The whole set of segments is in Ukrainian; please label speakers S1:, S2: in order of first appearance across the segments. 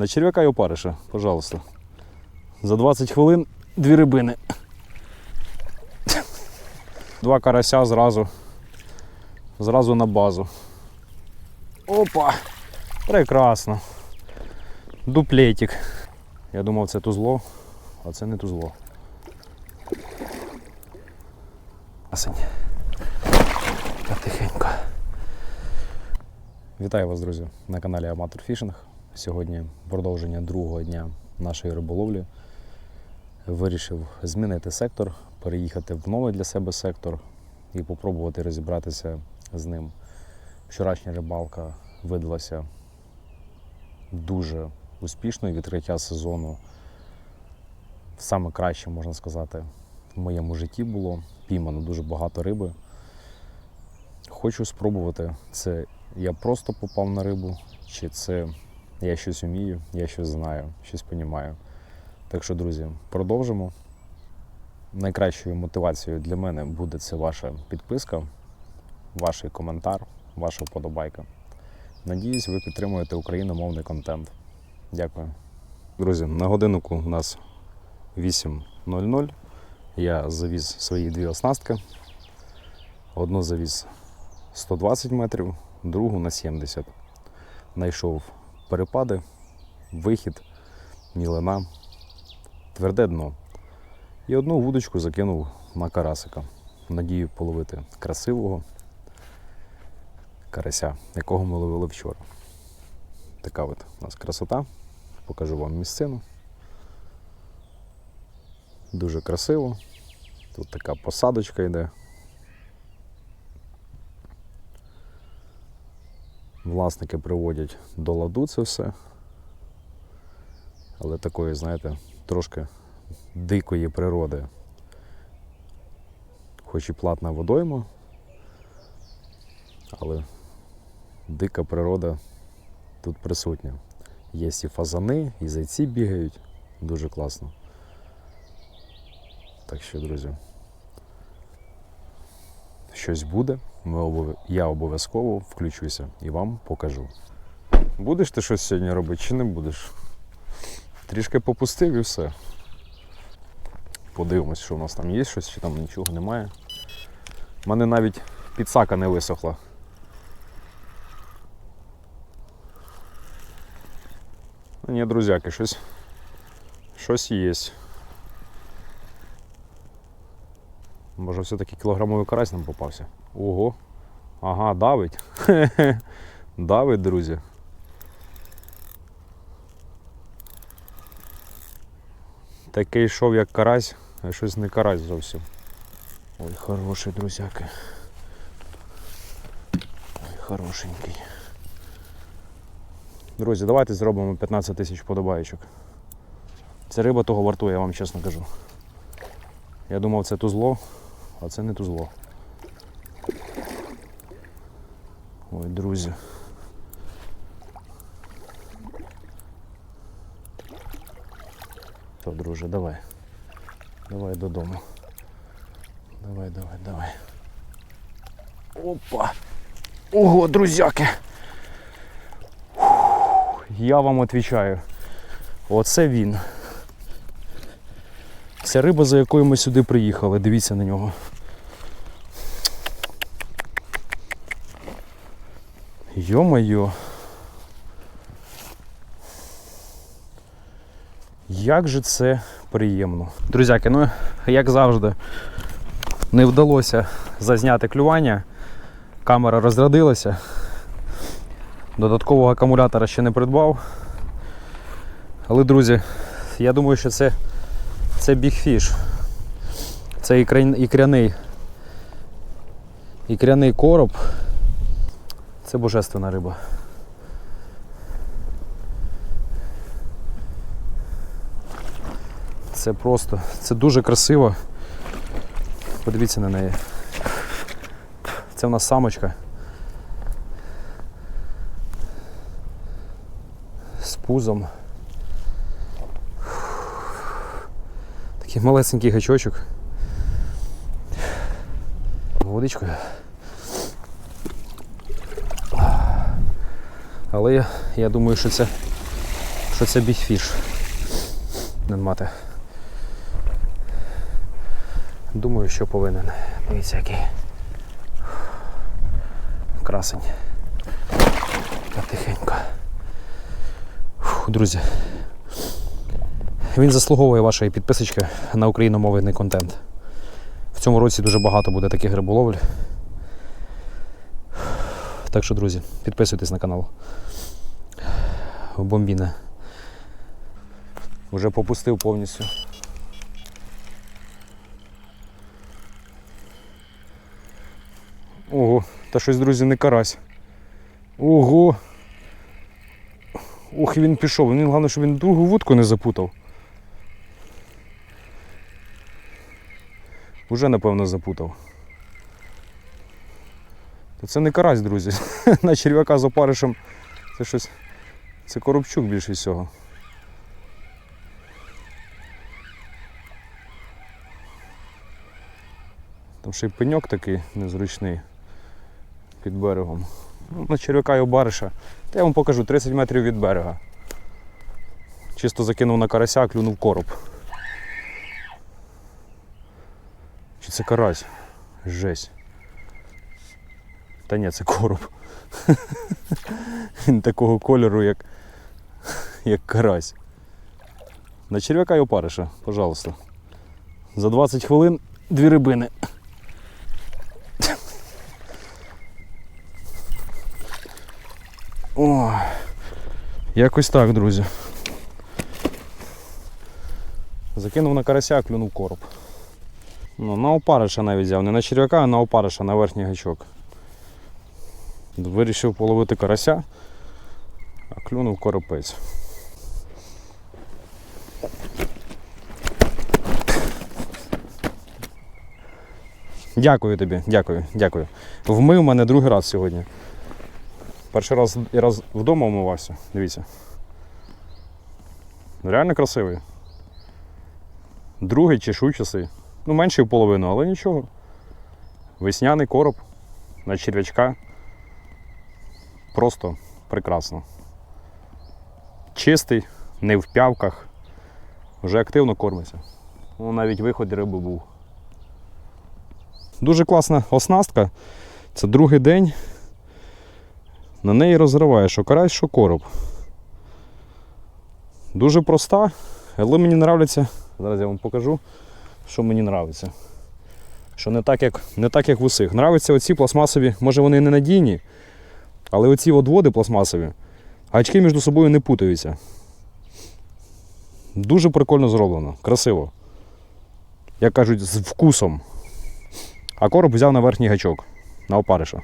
S1: На черв'яка і опариша, пожалуйста. За 20 хвилин дві рибини. Два карася зразу. Зразу на базу. Опа! Прекрасно. Дуплетик. Я думав, це тузло, а це не тузло. Асень. Потихеньку. Вітаю вас, друзі, на каналі Аматор Фішинг. Сьогодні продовження другого дня нашої риболовлі. Вирішив змінити сектор, переїхати в новий для себе сектор і попробувати розібратися з ним. Вчорашня рибалка видалася дуже успішною. Відкриття сезону саме краще, можна сказати, в моєму житті було. Піймано дуже багато риби. Хочу спробувати, це я просто попав на рибу, чи це я щось вмію, я щось знаю, щось розумію. Так що, друзі, продовжимо. Найкращою мотивацією для мене буде це ваша підписка, ваш коментар, ваша вподобайка. Надіюсь, ви підтримуєте україномовний контент. Дякую. Друзі, на годиннику у нас 8.00. Я завіз свої дві оснастки. Одну завіз 120 метрів, другу на 70. Найшов перепади, вихід, мілина, тверде дно. І одну вудочку закинув на карасика. Надію половити красивого карася, якого ми ловили вчора. Така от у нас красота. Покажу вам місцину. Дуже красиво. Тут така посадочка йде. Власники приводять до ладу це все. Але такої, знаєте, трошки дикої природи. Хоч і платна водойма, але дика природа тут присутня. Є і фазани, і зайці бігають. Дуже класно. Так що, друзі, щось буде. Я обов'язково включуся і вам покажу. Будеш ти щось сьогодні робити чи не будеш? Трішки попустив і все. Подивимось, що у нас там є щось, чи там нічого немає. У мене навіть підсака не висохла. Ну, Ні, друзяки, щось, щось є. Може все-таки кілограмовий карась нам попався. Ого. Ага, давить. давить, друзі. Такий йшов як карась, а щось не карась зовсім. Ой, хороший, друзяки. Ой, хорошенький. Друзі, давайте зробимо 15 тисяч подобаєчок. Це риба того вартує, я вам чесно кажу. Я думав, це тузло, а це не тузло. Ой, друзі. То, друже, давай. Давай додому. Давай, давай, давай. Опа! Ого, друзяки! Я вам відповідаю. Оце він. Ця риба, за якою ми сюди приїхали, дивіться на нього. Йо-моє. Як же це приємно. Друзяки, ну як завжди, не вдалося зазняти клювання. Камера розрядилася. Додаткового акумулятора ще не придбав. Але, друзі, я думаю, що це, це бігфіш. Це ікряний, ікряний короб. Це божественна риба. Це просто, це дуже красиво. Подивіться на неї. Це в нас самочка. З пузом. Такий малесенький гачочок. Водичкою. Але я, я думаю, що це що це бігфіш. Мати. Думаю, що повинен. Дивіться, який. Красень. Так тихенько. Фух, друзі. Він заслуговує вашої підписочки на україномовний контент. В цьому році дуже багато буде таких риболовель. Так що, друзі, підписуйтесь на канал. Бомбіна. Вже попустив повністю. Ого, та щось, друзі, не карась. Ого. Ох, він пішов. Він головне, щоб він другу вудку не запутав. Уже, напевно, запутав. Та це не карась, друзі. На черв'яка з опаришем. Це щось. Це коробчук більше всього. Там ще й пеньок такий незручний під берегом. Ну, на черв'яка і обариша. Та я вам покажу 30 метрів від берега. Чисто закинув на карася, клюнув короб. Чи це карась? Жесть. Та ні, це короб. Він такого кольору, як, як карась. На черв'яка і опариша, пожалуйста. За 20 хвилин дві рибини. О, якось так, друзі. Закинув на карася, клюнув короб. Ну, на опариша навіть взяв, не на черв'яка, а на опариша, на верхній гачок. Вирішив половити карася, а клюнув коропець. Дякую тобі, дякую, дякую. Вмив мене другий раз сьогодні. Перший раз я раз вдома вмивався, дивіться. Реально красивий. Другий чешуйчасий. Ну, менший в половину, але нічого. Весняний короб на черв'ячка. Просто прекрасно. Чистий, не в пявках. Вже активно кормиться. Ну, навіть виход риби був. Дуже класна оснастка. Це другий день. На неї розриває що карась, що короб. Дуже проста, але мені нравиться. Зараз я вам покажу, що мені нравиться. Що не так, як, не так, як в усіх. Нравиться оці пластмасові, може вони не надійні, але оці одводи пластмасові, гачки між собою не путаються. Дуже прикольно зроблено, красиво. Як кажуть, з вкусом. А короб взяв на верхній гачок, на опариша.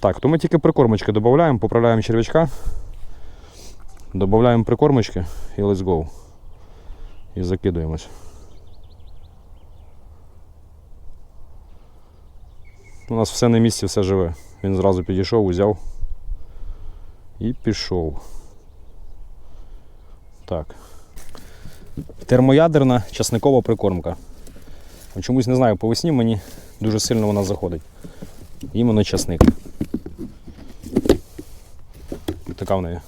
S1: Так, то ми тільки прикормочки додаємо, поправляємо черв'ячка, додаємо прикормочки і let's go. І закидуємось. У нас все на місці, все живе. Він зразу підійшов, узяв і пішов. Так. Термоядерна часникова прикормка. Чомусь не знаю, по весні мені дуже сильно вона заходить. Іменно часник. Така в неї.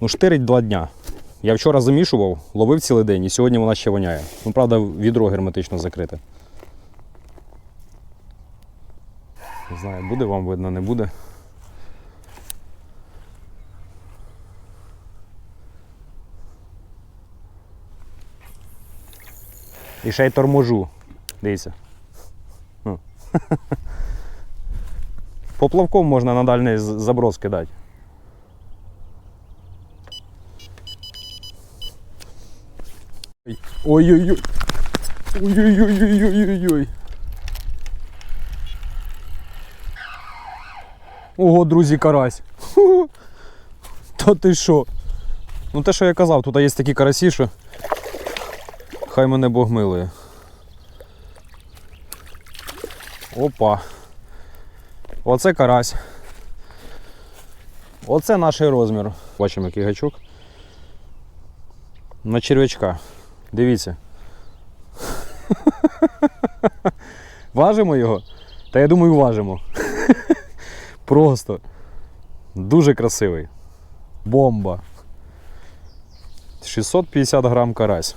S1: Ну, штирить два дня. Я вчора замішував, ловив цілий день і сьогодні вона ще воняє. Ну, правда, відро герметично закрите. Не знаю, буде вам видно, не буде. І ще й торможу. Дивіться. Поплавком можна на дальний заброс кидати. Ой-ой-ой. Ой-ой-ой-ой-ой-ой. Ого, друзі, карась. Ху. Та ти що? Ну те, що я казав, тут є такі карасі, що хай мене Бог милує. Опа. Оце карась. Оце наш розмір. Бачимо, який гачок. На черв'ячка. Дивіться. Важимо його? Та я думаю, важимо. Просто. Дуже красивий. Бомба. 650 грам карась.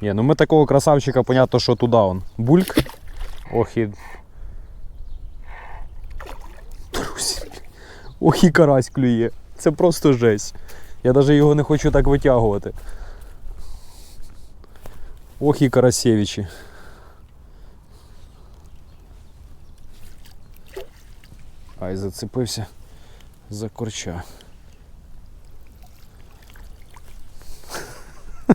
S1: Ні, ну ми такого красавчика, понятно, що туди он. Бульк. Ох і. Друзі. Ох і карась клює. Це просто жесть. Я навіть його не хочу так витягувати. Ох і Карасєвичі. Ай, зацепився за корча.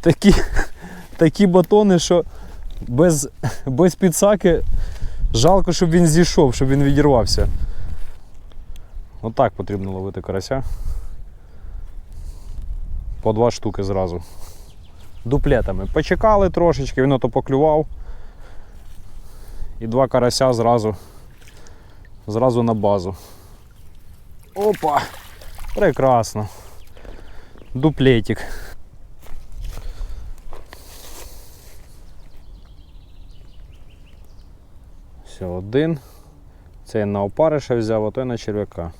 S1: Такі, такі батони, що без, без підсаки жалко, щоб він зійшов, щоб він відірвався. Отак потрібно ловити карася. По два штуки зразу. Дуплетами. Почекали трошечки, він ото поклював. І два карася зразу. Зразу на базу. Опа! Прекрасно. Дуплетик. Все, один. Цей на опариша взяв, а той на черв'яка.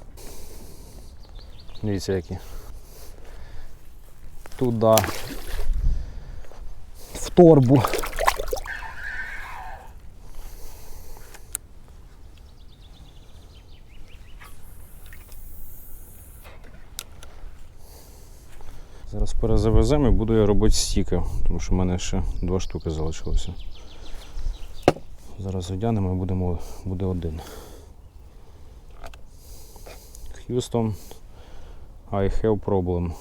S1: Дивіться які. Туда. В торбу. Зараз перезавеземо і буду я робити стіки, тому що в мене ще два штуки залишилося. Зараз одягнемо і будемо, буде один. Houston, I have problem.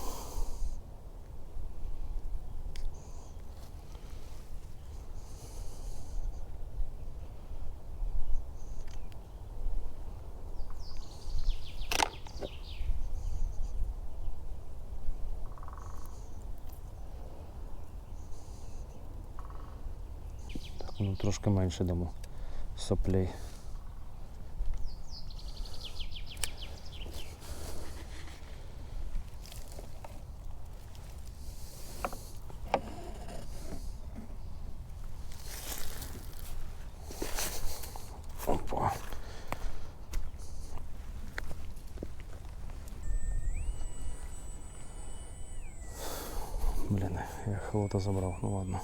S1: Трошки менше дамо соплей. Опа. Блін, я забрав, ну ладно.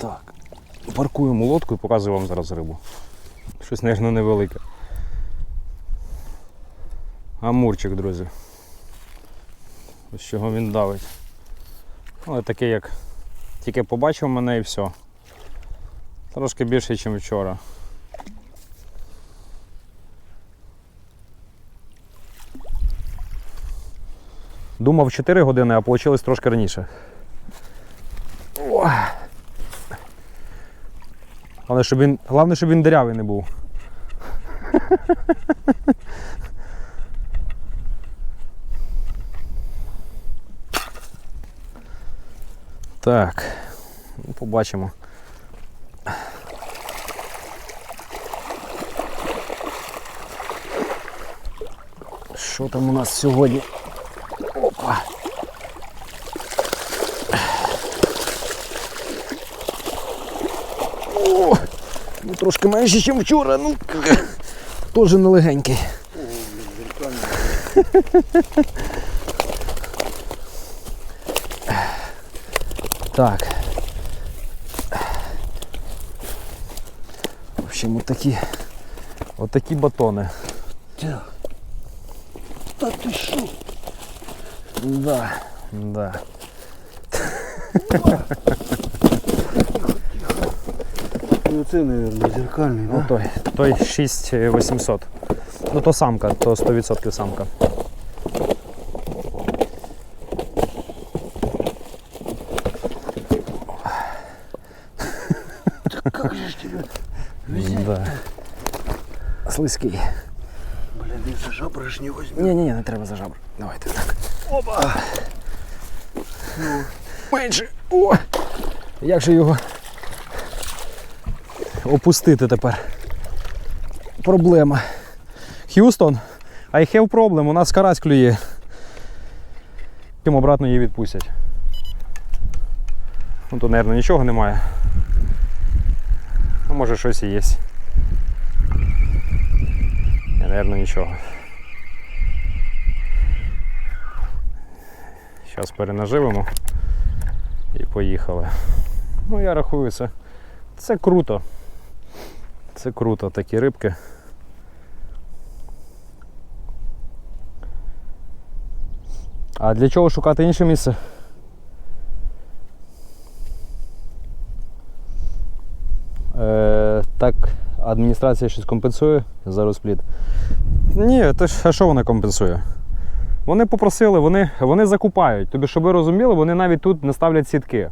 S1: Так. Паркуємо лодку і показую вам зараз рибу. Щось, мабуть, невелике. Амурчик, друзі. Ось чого він давить. Але таке як тільки побачив мене і все. Трошки більше, ніж вчора. Думав 4 години, а вийшло трошки раніше. Головне, щоб він, головне, щоб він дирявий не був. Так, ну, побачимо. Що там у нас сьогодні? Опа. трошки менше, ніж вчора, ну теж нелегенький. Так. В общем, от такі, от такі батони.
S2: Та ти що?
S1: Да, да.
S2: Ну це, мабуть, зеркальний,
S1: Ну той, той 6800. Ну то самка, то 100% самка.
S2: Как же ж тебе?
S1: Да. Слизький.
S2: Блін, він за жабри ж не возьме.
S1: Ні, ні, ні, не треба за жабр. Давайте так. Опа! Менше. О! Як же його опустити тепер? Проблема. Х'юстон, I have problem, у нас карась клює. Потім обратно її відпустять. Ну тут, мабуть, нічого немає. Ну, може щось і є. Ні, Наверно, нічого. Зараз перенаживимо і поїхали. Ну, я рахую, це, це круто. Це круто, такі рибки. А для чого шукати інше місце? Е, так, адміністрація щось компенсує за розпліт. Ні, то ж, а що вона компенсує? Вони попросили, вони, вони закупають. Тобі, щоб ви розуміли, вони навіть тут не ставлять сітки.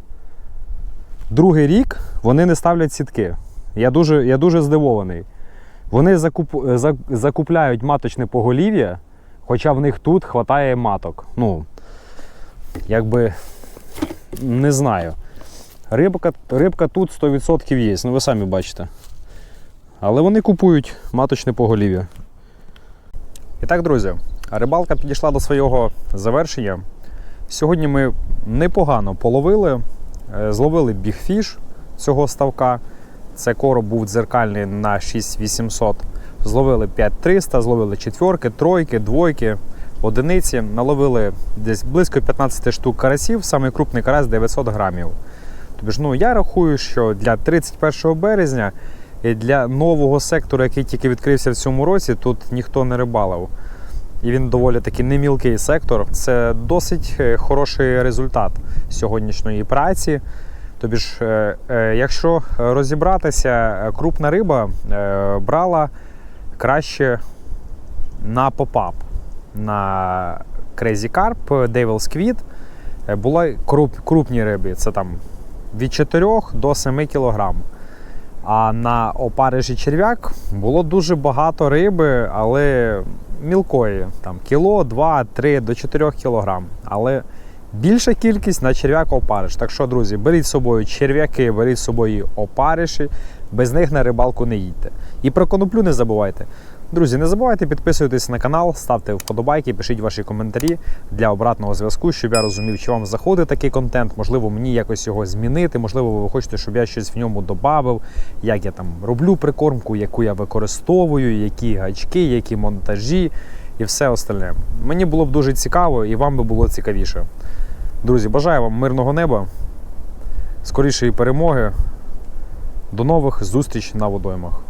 S1: Другий рік вони не ставлять сітки. Я дуже, я дуже здивований. Вони закуп, за- закупляють маточне поголів'я, хоча в них тут хватає маток. Ну, якби не знаю. Рибка, рибка тут 100% є, ну ви самі бачите. Але вони купують маточне поголів'я. І так, друзі, рибалка підійшла до свого завершення. Сьогодні ми непогано половили, е, зловили бігфіш цього ставка. Це короб був дзеркальний на 6800. Зловили 5300, зловили четверки, тройки, двойки, одиниці. Наловили десь близько 15 штук карасів, самий крупний карась 900 грамів. Тобто, ж, ну, я рахую, що для 31 березня і для нового сектору, який тільки відкрився в цьому році, тут ніхто не рибалив. І він доволі таки немілкий сектор. Це досить е, хороший результат сьогоднішньої праці. Тобі ж, е, е, якщо розібратися, е, крупна риба брала краще на попап, на Crazy Carp, Devil's Squid. Були круп, крупні риби, це там від 4 до 7 кг. А на опарижі черв'як було дуже багато риби, але мілкої. Там кіло, 2, 3 до 4 кг. Але більша кількість на черв'як опариш. Так що, друзі, беріть з собою черв'яки, беріть з собою опариші, без них на рибалку не їдьте. І про коноплю не забувайте. Друзі, не забувайте підписуватись на канал, ставте вподобайки, пишіть ваші коментарі для обратного зв'язку, щоб я розумів, чи вам заходить такий контент, можливо, мені якось його змінити, можливо, ви хочете, щоб я щось в ньому додав, як я там роблю прикормку, яку я використовую, які гачки, які монтажі і все остальне. Мені було б дуже цікаво і вам би було цікавіше. Друзі, бажаю вам мирного неба, скорішої перемоги. До нових зустріч на водоймах.